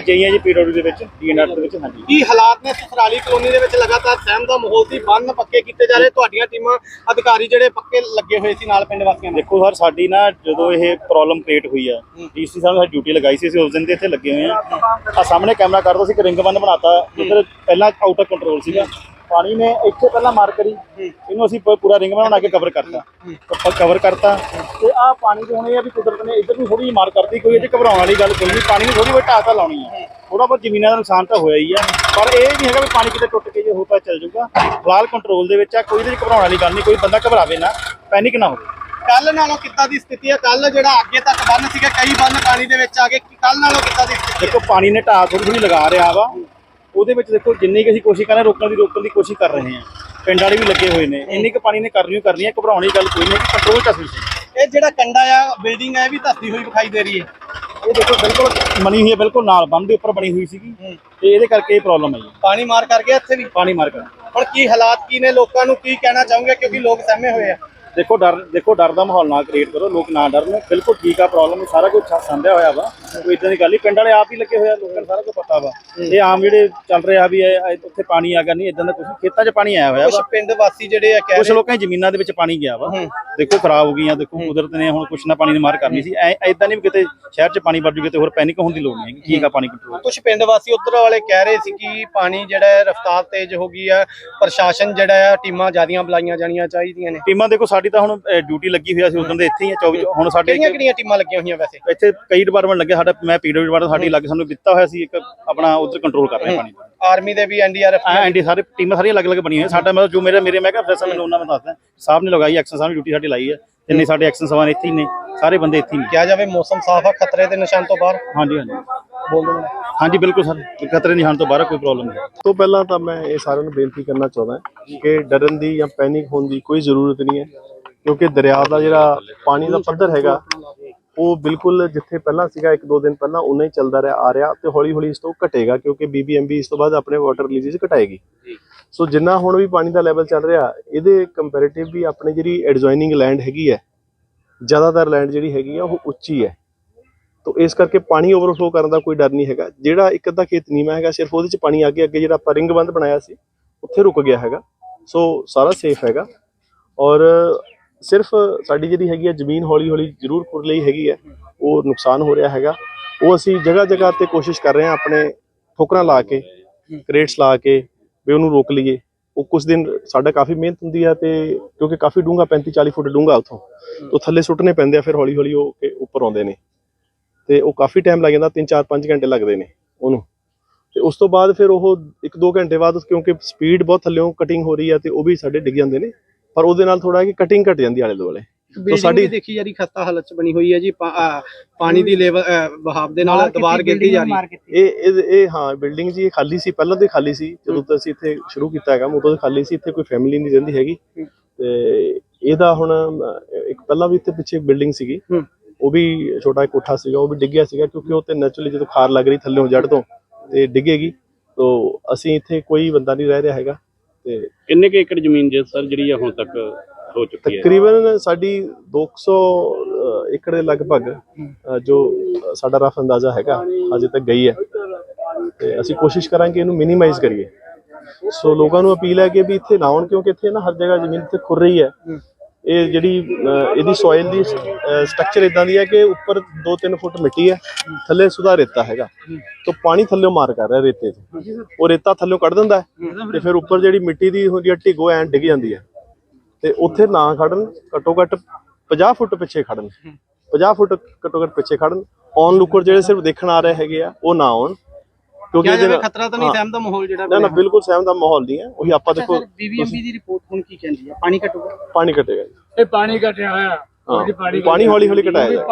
ਚਾਹੀਏ ਜੀ ਪੀਡਬਲਿਊ ਦੇ ਵਿੱਚ ਡੀਐਨਆਰ ਦੇ ਵਿੱਚ ਹਾਂਜੀ। ਕੀ ਹਾਲਾਤ ਨੇ ਸਸਰਾਲੀ ਕਲੋਨੀ ਦੇ ਵਿੱਚ? ਲਗਾਤਾਰ ਸਹਿਮ ਦਾ ਮਾਹੌਲ ਸੀ ਬੰਨ ਪੱਕੇ ਕੀਤੇ ਜਾ ਰਹੇ। ਤੁਹਾਡੀਆਂ ਟੀਮਾਂ ਅਧਿਕਾਰੀ ਜਿਹੜੇ ਪੱਕੇ ਲੱਗੇ ਹੋਏ ਸੀ ਨਾਲ ਪਿੰਡ ਵਾਸੀਆਂ ਦੇ? ਦੇਖੋ ਸਰ ਸਾਡੀ ਨਾ ਜਦੋਂ ਇਹ ਪ੍ਰੋਬਲਮ ਕ੍ਰੀਏਟ ਹੋਈ ਆ ਡੀਸੀ ਸਾਹਿਬ ਨੇ ਡਿਊਟੀ ਲਗਾਈ ਸੀ ਅਸੀਂ ਉਸ ਦਿਨ ਦੇ ਇੱਥੇ ਲੱਗੇ ਹੋਏ ਆ ਆ ਸਾਹਮਣੇ ਕੈਮਰਾ ਕਰਦਾ ਸੀ ਕਿ ਰਿੰਗ ਬੰਦ ਬਣਾਤਾ। ਜਿੱਧਰ ਪਹਿਲਾਂ ਆਊਟ ਆਫ ਕੰਟਰੋਲ ਸੀਗਾ। ਪਾਣੀ ਨੇ ਇੱਥੇ ਪਹਿਲਾਂ ਮਾਰ ਕਰੀ ਇਹਨੂੰ ਅਸੀਂ ਪ- ਪੂਰਾ ਰਿੰਗ ਬਣਾ ਕੇ ਕਵਰ ਕਰਤਾ। ਕਵਰ ਕਰਤਾ। ਤੇ ਆ ਪਾਣੀ ਦੇ ਹੁਣ ਇਹ ਆ ਵੀ ਕੁਦਰਤ ਨੇ ਇੱਧਰ ਨੂੰ ਥੋੜੀ ਜਿਹੀ ਮਾਰ ਕਰਤੀ ਕੋਈ ਇਹ 'ਚ ਘਬਰਾਉਣ ਵਾਲੀ ਗੱਲ ਕੋਈ ਨਹੀਂ ਪਾਣੀ ਨੂੰ ਥੋੜੀ ਬਹੁਤ ਢਾਹ ਤਾਂ ਲਾਉਣੀ ਆ। ਥੋੜਾ ਬਹੁਤ ਜ਼ਮੀਨਾਂ ਦਾ ਨੁਕਸਾਨ ਤਾਂ ਹੋਇਆ ਹੀ ਆ। ਪਰ ਇਹ ਨਹੀਂ ਹੈਗਾ ਵੀ ਪਾਣੀ ਕਿਤੇ ਟੁੱਟ ਕੇ ਜੇ ਹੋ ਤਾਂ ਚੱਲ ਜਾਊਗਾ। ਫਿਲਹਾਲ ਕੰਟਰੋਲ ਦੇ ਵਿੱਚ ਆ ਕੋਈ ਇਹਦੇ 'ਚ ਘਬਰਾਉਣ ਵਾਲੀ ਗੱਲ ਨਹੀਂ ਕੋਈ ਬੰਦਾ ਘਬਰਾਵੇ ਨਾ ਪੈਨਿਕ ਨਾ ਹੋਵੇ। ਕੱਲ ਨਾਲੋਂ ਕਿੱਦਾਂ ਦੀ ਸਥਿਤੀ ਹੈ ਕੱਲ ਜਿਹੜਾ ਅੱਗੇ ਤੱਕ ਬੰਨ ਸੀਗਾ ਕਈ ਬੰਨ ਪਾਣੀ ਦੇ ਵਿੱਚ ਆ ਗਏ ਕੱਲ ਨਾਲੋਂ ਕਿੱਦਾਂ ਦੀ ਸਥਿਤੀ ਹੈ ਦੇਖੋ ਪਾਣੀ ਨੇ ਢਾਹ ਥੋੜੀ ਥੋੜੀ ਲਗਾ ਰਿਹਾ ਵਾ। ਉਹਦੇ ਵਿੱਚ ਦੇਖੋ ਜਿੰਨੀ ਕਿ ਅਸੀਂ ਕੋਸ਼ਿਸ਼ ਕਰ ਰਹੇ ਰੋਕਣ ਦੀ ਰੋਕਣ ਦੀ ਕੋਸ਼ਿਸ਼ ਕਰ ਰਹੇ ਹਾਂ। ਪਿੰਡ ਵਾਲੇ ਵੀ ਲੱਗੇ ਹੋਏ ਨੇ। ਇੰਨੀ ਕੁ ਪਾਣੀ ਨੇ ਕਰਨੀ ਕਰਨੀ ਹੈ ਘਬਰਾਉਣ ਦੀ ਗੱਲ ਕੋਈ ਨਹੀਂ ਕਿ ਕੰਟਰੋਲ ਚ ਅਸੀਂ ਇਹ ਜਿਹੜਾ ਕੰਡਾ ਆ ਬਿਲਡਿੰਗ ਹੈ ਇਹ ਵੀ ਧੱਸਦੀ ਹੋਈ ਵਿਖਾਈ ਦੇ ਰਹੀ ਹੈ। ਇਹ ਦੇਖੋ ਬਿਲਕੁਲ ਬਣੀ ਹੋਈ ਹੈ ਬਿਲਕੁਲ ਨਾਲ ਬੰਦ ਦੇ ਉੱਪਰ ਬਣੀ ਹੋਈ ਸੀਗੀ। ਤੇ ਇਹਦੇ ਕਰਕੇ ਇਹ ਪ੍ਰੋਬਲਮ ਆਈ ਪਾਣੀ ਮਾਰ ਕਰ ਗਿਆ ਇੱਥੇ ਵੀ? ਪਾਣੀ ਮਾਰ ਕਰ। ਹੁਣ ਕੀ ਹਾਲਾਤ ਕੀ ਨੇ? ਲੋਕਾਂ ਨੂੰ ਕੀ ਕਹਿਣਾ ਚਾਹੋਗੇ? ਕਿਉਂਕਿ ਲੋਕ ਸਹਿਮੇ ਹੋਏ ਆ। ਦੇਖੋ ਡਰ ਦੇਖੋ ਡਰ ਦਾ ਮਾਹੌਲ ਨਾ ਕ੍ਰੀਏਟ ਕਰੋ। ਲੋਕ ਨਾ ਡਰਨ। ਬਿਲਕੁਲ ਠੀਕ ਆ ਪ੍ਰੋਬਲਮ ਸਾਰਾ ਕੁਝ ਸੰਭਿਆ ਹੋਇਆ ਵਾ। ਕੋਈ ਇਦਾਂ ਦੀ ਗੱਲ ਨਹੀਂ ਪਿੰਡ ਵਾਲੇ ਆਪ ਹੀ ਲੱਗੇ ਹੋਇਆ ਲੋਕਾਂ ਨੂੰ ਸਾਰਾ ਕੁਝ ਪਤਾ ਵਾ। ਇਹ ਆਮ ਜਿਹੜੇ ਚੱਲ ਰਿਹਾ ਵੀ ਇਹ ਉੱਥੇ ਪਾਣੀ ਆ ਗਿਆ ਨਹੀਂ ਇਦਾਂ ਦਾ ਕੁਝ ਖੇਤਾਂ 'ਚ ਪਾਣੀ ਆਇਆ ਹੋਇਆ ਕੁਝ ਪਿੰਡ ਵਾਸੀ ਜਿਹੜੇ ਆ ਕਹਿ ਕੁਝ ਲੋਕਾਂ ਦੀ ਜ਼ਮੀਨਾਂ ਦੇ ਵਿੱਚ ਪਾਣੀ ਗਿਆ ਵਾ। ਦੇਖੋ ਖਰਾਬ ਹੋ ਗਈਆਂ ਦੇਖੋ ਕੁਦਰਤ ਨੇ ਹੁਣ ਕੁਛ ਨਾ ਪਾਣੀ ਦੀ ਮਾਰ ਕਰਨੀ ਸੀ। ਐ ਇਦਾਂ ਨਹੀਂ ਵੀ ਕਿਤੇ ਸ਼ਹਿਰ 'ਚ ਪਾਣੀ ਵੜ ਜੂਗੇ ਤੇ ਹੋਰ ਪੈਨਿਕ ਹੋਣ ਦੀ ਲੋੜ ਨਹੀਂ ਹੈਗੀ। ਠੀਕ ਆ ਪਾਣੀ ਕੰਟਰੋਲ ਕੁਝ ਪਿੰਡ ਵਾਸੀ ਉਧਰ ਵਾਲੇ ਕਹਿ ਰਹੇ ਸੀ ਕਿ ਪਾਣੀ ਜਿਹੜਾ ਰਫ਼ਤਾਰ ਤੇਜ਼ ਹੋ ਗਈ ਹੈ ਪ੍ਰਸ਼ਾਸਨ ਜਿਹੜਾ ਹੈ ਟੀਮਾਂ ਜਿਆਦੀਆਂ ਬੁਲਾਈਆਂ ਜਾਣੀਆਂ ਚਾਹੀਦੀਆਂ ਨੇ। ਟੀਮਾਂ ਦੇਖੋ ਸਾਡੀ ਤਾਂ ਹੁਣ ਡਿਊਟੀ ਲੱਗੀ ਹੋਈ ਆ ਅਸੀਂ ਉਦੋਂ ਦੇ ਇੱਥੇ ਹੀ ਆ 24 ਹੁਣ ਸਾਡੇ ਕਿਹੜੀਆਂ ਕਿਹੜੀਆਂ ਟੀਮਾਂ ਲੱਗੀਆਂ ਹੋਈਆਂ ਵੈਸੇ? ਇੱਥੇ ਕਈ ਡਿਪਾਰਟਮੈਂਟ ਲੱਗੇ ਸਾਡਾ ਮੈਂ ਪੀਡਬਲਿਊ ਡਿਪਾਰਟਮੈਂਟ ਸਾਡੀ ਲੱਗ ਸਾਨੂੰ ਦਿੱਤਾ ਹੋਇਆ ਸੀ ਇੱਕ ਆਪਣਾ ਉਧਰ ਕੰਟਰੋਲ ਕਰ ਰਹੇ ਪਾਣੀ ਦਾ। ਆਰਮੀ ਦੇ ਵੀ ਐਨਡੀਆਰਐਫ ਐ ਐਂਡੀ ਸਾਰੇ ਟੀਮਾਂ ਸਾਰੀਆਂ ਅਲੱਗ-ਅਲੱਗ ਬਣੀਆਂ ਸਾਡਾ ਮਤਲਬ ਜੋ ਮੇਰੇ ਮੇਰੇ ਮੈਂ ਕਿਹਾ ਫੈਸਲਾ ਮੈਨੂੰ ਉਹਨਾਂ ਮੈਂ ਦੱਸਦਾ ਸਾਹਿਬ ਨੇ ਲਗਾਈ ਐਕਸ਼ਨ ਸਾਹਿਬ ਨੇ ਡਿਊਟੀ ਸਾਡੀ ਲਾਈ ਹੈ। ਜਿੰਨੇ ਸਾਡੇ ਐਕਸ਼ਨ ਸਵਾਨ ਇੱਥੇ ਹੀ ਨੇ ਸਾਰੇ ਬੰਦੇ ਇੱਥੇ ਹੀ ਨੇ। ਕਿਹਾ ਜਾਵੇ ਮੌਸਮ ਸਾਫ਼ ਆ ਖਤਰੇ ਦੇ ਨਿਸ਼ਾਨ ਤੋਂ ਬਾਹਰ? ਹਾਂਜੀ ਹਾਂਜੀ। ਬੋਲ ਦੋ ਹਾਂਜੀ ਬਿਲਕੁਲ ਸਰ। ਖਤਰੇ ਨਿਸ਼ਾਨ ਤੋਂ ਬਾਹਰ ਕੋਈ ਪ੍ਰੋਬਲਮ ਨਹੀਂ। ਤੋਂ ਪਹਿਲਾਂ ਤਾਂ ਮੈਂ ਇਹ ਸਾਰਿਆਂ ਨੂੰ ਬੇਨਤੀ ਕਰਨਾ ਚਾਹੁੰਦਾ ਕਿ ਡਰਨ ਦੀ ਜਾਂ ਪੈਨਿਕ ਹੋਣ ਦੀ ਕੋਈ ਜ਼ਰੂਰਤ ਨਹੀਂ ਹੈ ਕਿਉਂਕਿ ਦਰਿਆ ਦਾ ਜਿਹੜਾ ਪਾਣੀ ਦਾ ਪੱਧਰ ਹੈਗਾ ਉਹ ਬਿਲਕੁਲ ਜਿੱਥੇ ਪਹਿਲਾਂ ਸੀਗਾ ਇੱਕ ਦੋ ਦਿਨ ਪਹਿਲਾਂ ਉਨਾ ਹੀ ਚੱਲਦਾ ਰਿਹਾ ਆ ਰਿਹਾ ਤੇ ਹੌਲੀ ਹੌਲੀ ਇਸ ਤੋਂ ਘਟੇਗਾ ਕਿਉਂਕਿ ਬੀਬੀਐਮਬੀ ਇਸ ਤੋਂ ਬਾਅਦ ਆਪਣੇ ਵਾਟਰ ਰਿਲੀਜ਼ਸ ਘਟਾਏਗੀ। ਸੋ ਜਿੰਨਾ ਹੁਣ ਵੀ ਪਾਣੀ ਦਾ ਲੈਵਲ ਚੱਲ ਰਿਹਾ ਇਹਦੇ ਕੰਪੈਰੀਟਿਵ ਵੀ ਆਪਣੇ ਜਿਹੜੀ ਐਡਜੋਇਨਿੰਗ ਲੈਂਡ ਹੈਗੀ ਹੈ ਜ਼ਿਆਦਾਤਰ ਲੈਂਡ ਜਿਹੜੀ ਹੈਗੀ ਆ ਉਹ ਉੱਚੀ ਹੈ। ਤੋ ਇਸ ਕਰਕੇ ਪਾਣੀ ਓਵਰਫਲੋ ਕਰਨ ਦਾ ਕੋਈ ਡਰ ਨਹੀਂ ਹੈਗਾ। ਜਿਹੜਾ ਇੱਕ ਅੱਧਾ ਖੇਤ ਨੀਵਾਂ ਹੈਗਾ ਸਿਰਫ ਉਹਦੇ ਚ ਪਾਣੀ ਅੱਗੇ ਅੱਗੇ ਜਿਹੜਾ ਆਪਾਂ ਰਿੰਗ ਬੰਦ ਬਣਾਇਆ ਸੀ ਉੱਥੇ ਰੁਕ ਗਿਆ ਹੈਗਾ। ਸੋ ਸਾਰਾ ਸੇਫ ਹੈਗਾ। ਔਰ ਸਿਰਫ ਸਾਡੀ ਜਿਹੜੀ ਹੈਗੀ ਹੈ ਜ਼ਮੀਨ ਹੌਲੀ ਹੌਲੀ ਜ਼ਰੂਰ ਖੁਰ ਲਈ ਹੈਗੀ ਹੈ ਉਹ ਨੁਕਸਾਨ ਹੋ ਰਿਹਾ ਹੈਗਾ। ਉਹ ਅਸੀਂ ਜਗ੍ਹਾ ਜਗ੍ਹਾ ਤੇ ਕੋਸ਼ਿਸ਼ ਕਰ ਰਹੇ ਹਾਂ ਆਪਣੇ ਠੋਕਰਾਂ ਲਾ ਕੇ ਕ੍ਰੇਟਸ ਲਾ ਕੇ ਵੀ ਉਹਨੂੰ ਰੋਕ ਲਈਏ। ਉਹ ਕੁਝ ਦਿਨ ਸਾਡਾ ਕਾਫੀ ਮਿਹਨਤ ਹੁੰਦੀ ਹੈ ਤੇ ਕਿਉਂਕਿ ਕਾਫੀ ਡੂੰਘਾ 35 40 ਫੁੱਟ ਡੂੰਘਾ ਉੱਥੋਂ ਤੋਂ ਥੱਲੇ ਸੁੱਟਣੇ ਪੈਂਦੇ ਆ, ਫਿਰ ਹੌਲੀ ਹੌਲੀ ਉਹ ਕੇ ਉੱਪਰ ਆਉਂਦੇ ਨੇ। ਤੇ ਉਹ ਕਾਫੀ ਟਾਈਮ ਲੱਗ ਜਾਂਦਾ 3 4 5 ਘੰਟੇ ਲੱਗਦੇ ਨੇ ਉਹਨੂੰ। ਤੇ ਉਸ ਤੋਂ ਬਾਅਦ ਫਿਰ ਉਹ 1 2 ਘੰਟੇ ਬਾਅਦ ਕਿਉਂਕਿ ਸਪੀਡ ਬਹੁਤ ਥੱਲੇੋਂ ਕਟਿੰਗ ਹੋ ਰਹੀ ਹੈ ਤੇ ਉਹ ਵੀ ਸਾਡੇ ਡਿੱਗ ਜਾਂਦੇ ਨੇ। ਪਰ ਉਹਦੇ ਨਾਲ ਥੋੜਾ ਕਿ ਕਟਿੰਗ ਘਟ ਜਾਂਦੀ ਆਲੇ ਦੁਆਲੇ। ਬਿਲਡਿੰਗ ਸਾਡੀ- ਦੇਖੀ ਜਾ ਰਹੀ ਖਸਤਾ ਹਾਲਤ ਚ ਬਣੀ ਹੋਈ ਹੈ ਜੀ ਪਾਣੀ ਦੀ ਲੈਵਲ ਬਹਾਵ ਦੇ ਨਾਲ ਦੀਵਾਰ ਗਿਰਦੀ ਜਾ ਰਹੀ। ਹੈ ਇਹ ਇਹ ਹਾਂ ਬਿਲਡਿੰਗ ਜੀ ਇਹ ਖਾਲੀ ਸੀ ਪਹਿਲਾਂ ਤੋਂ ਹੀ ਖਾਲੀ ਸੀ ਜਦੋਂ ਤੋਂ ਅਸੀਂ ਇੱਥੇ ਸ਼ੁਰੂ ਕੀਤਾ ਹੈਗਾ ਉਦੋਂ ਤੋਂ ਖਾਲੀ ਸੀ ਇੱਥੇ ਕੋਈ ਫੈਮਿਲੀ ਨਹੀਂ ਰਹਿੰਦੀ ਹੈਗੀ। ਤੇ ਇਹਦਾ ਹੁਣ ਇੱਕ ਪਹਿਲਾਂ ਵੀ ਇੱਥੇ ਪਿੱਛੇ ਬਿਲਡਿੰਗ ਸੀਗੀ। ਉਹ ਵੀ ਛੋਟਾ ਇੱਕ ਕੋਠਾ ਸੀਗਾ ਉਹ ਵੀ ਡਿੱਗਿਆ ਸੀਗਾ ਕਿਉਂਕਿ ਉਹ ਤੇ ਨੈਚੁਰਲੀ ਜਦੋਂ ਖਾਰ ਲੱਗ ਰਹੀ ਥੱਲੇੋਂ ਜੜ ਤੋਂ ਤੇ ਡਿੱਗੇਗੀ। ਤੋ ਅਸੀਂ ਇੱਥੇ ਕੋਈ ਬੰਦਾ ਨਹੀਂ ਰਹਿ ਰਿਹਾ ਹੈਗਾ। ਤੇ ਕਿੰਨੇ ਕੁ ਏਕੜ ਜ਼ਮੀਨ ਜੇ ਸਰ ਜਿਹੜੀ ਆ ਹੁਣ ਤੱਕ ਹੋ ਚੁੱਕੀ ਹੈ? ਤਕਰੀਬਨ ਸਾਡੀ 200 ਅ, ਏਕੜ ਦੇ ਲਗਭਗ ਜੋ ਸਾਡਾ ਰਫ ਅੰਦਾਜ਼ਾ ਹੈਗਾ ਅਜੇ ਤੱਕ ਗਈ ਹੈ। ਤੇ ਅਸੀਂ ਕੋਸ਼ਿਸ਼ ਕਰਾਂਗੇ ਇਹਨੂੰ ਮਿਨੀਮਾਈਜ਼ ਕਰੀਏ। ਸੋ ਲੋਕਾਂ ਨੂੰ ਅਪੀਲ ਹੈ ਕਿ ਵੀ ਇੱਥੇ ਨਾ ਆਉਣ ਕਿਉਂਕਿ ਇੱਥੇ ਨਾ ਹਰ ਜਗ੍ਹਾ ਜ਼ਮੀਨ ਤੇ ਖੁਰ ਰਹੀ ਹੈ। ਇਹ ਜਿਹੜੀ ਇਹਦੀ ਸੋਇਲ ਦੀ ਸਟਰਕਚਰ ਇਦਾਂ ਦੀ ਹੈ ਕਿ ਉੱਪਰ 2-3 ਫੁੱਟ ਮਿੱਟੀ ਹੈ, ਥੱਲੇ ਸੁਧਾ ਰੇਤਾ ਹੈਗਾ। ਤੋਂ ਪਾਣੀ ਥੱਲੇੋਂ ਮਾਰ ਕਰ ਰਿਹਾ ਰੇਤੇ 'ਚ ਉਹ ਰੇਤਾ ਥੱਲੇੋਂ ਕੱਢ ਦਿੰਦਾ ਹੈ ਤੇ ਫਿਰ ਉੱਪਰ ਜਿਹੜੀ ਮਿੱਟੀ ਦੀ ਹੁੰਦੀ ਹੈ, ਢਿੱਗੋ ਐਂ ਡਿੱਗ ਜਾਂਦੀ ਹੈ। ਤੇ ਉੱਥੇ ਨਾ ਖੜਨ, ਘੱਟੋ ਘੱਟ 50 ਫੁੱਟ ਪਿੱਛੇ ਖੜਨ। 50 ਫੁੱਟ ਘੱਟੋ ਘੱਟ ਪਿੱਛੇ ਖੜਨ। ਔਨ ਲੁੱਕਰ ਜਿਹੜੇ ਸਿਰਫ ਦੇਖਣ ਆ ਰਹੇ ਹੈਗੇ ਆ, ਉਹ ਨਾ ਆਉਣ। ਕਿਉਂਕਿ ਕਿਹਾ ਇਹਦੇ ਜਾਵੇ ਖਤਰਾ ਤਾਂ ਨਹੀਂ ਹਾਂ। ਸਹਿਮ ਦਾ ਮਾਹੌਲ ਜਿਹੜਾ ਨਾ ਨਾ ਬਿਲਕੁਲ ਸਹਿਮ ਦਾ ਮਾਹੌਲ ਨਹੀਂ ਹੈ। ਉਹੀ ਆਪਾਂ ਦੇਖੋ ਬੀਬੀਐਮਬੀ ਦੀ ਰਿਪੋਰਟ ਹੁਣ ਕੀ ਕਹਿੰਦੀ ਹੈ? ਪਾਣੀ ਘਟੂਗਾ? ਪਾਣੀ ਘਟੇਗਾ ਜੀ। ਇਹ ਪਾਣੀ ਘਟਿਆ ਹੋਇਆ। ਹਾਂ। ਪਾਣੀ ਹੌਲੀ ਹੌਲੀ ਘਟਾਇਆ